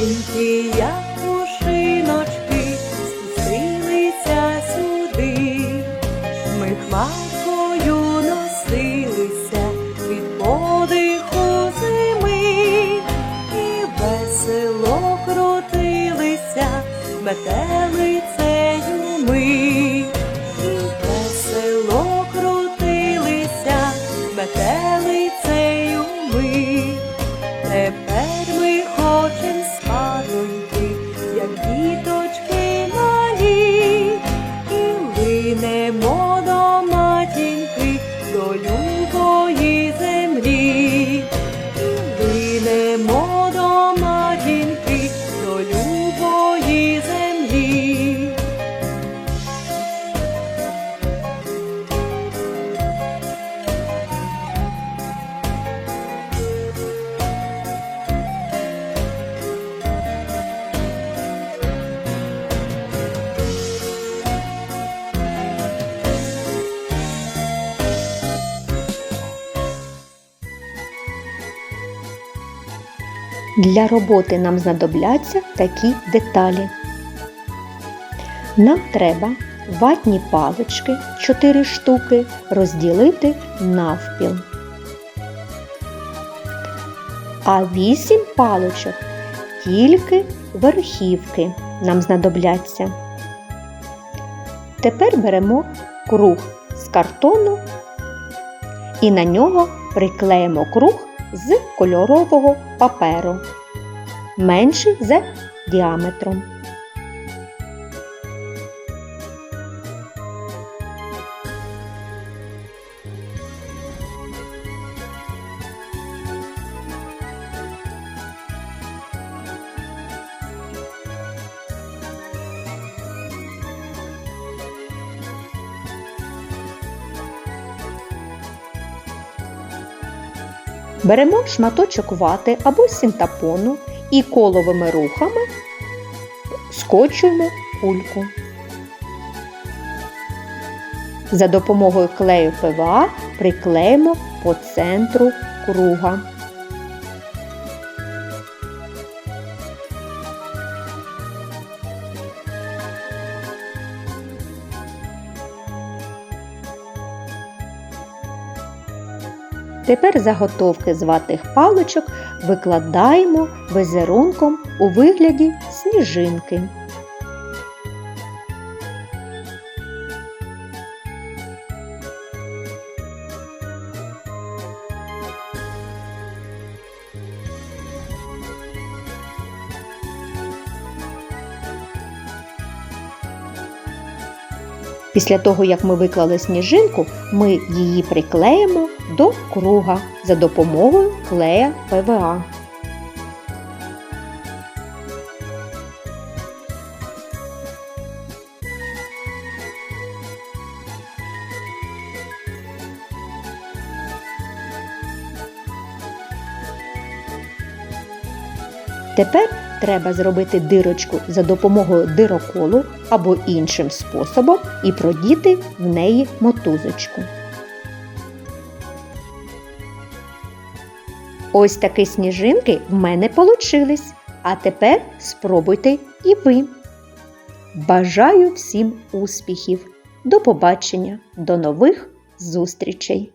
Маленькі, як пушиночки, спустилися сюди, ми хваткою носилися від подиху зими і весело крутилися, метелицею ми, весело крутилися, метелицею. Для роботи нам знадобляться такі деталі. Нам треба ватні палички 4 штуки розділити навпіл. А 8 паличок тільки верхівки нам знадобляться. Тепер беремо круг з картону і на нього приклеїмо круг з кольорового паперу, менший за діаметром. Беремо шматочок вати або синтапону і коловими рухами скочуємо кульку. За допомогою клею ПВА приклеїмо по центру круга. Тепер заготовки з ватних паличок викладаємо візерунком у вигляді сніжинки. Після того, як ми виклали сніжинку, ми її приклеїмо до круга за допомогою клея ПВА. Тепер треба зробити дирочку за допомогою дироколу або іншим способом і продіти в неї мотузочку. Ось такі сніжинки в мене получились. А тепер спробуйте і ви. Бажаю всім успіхів! До побачення, до нових зустрічей!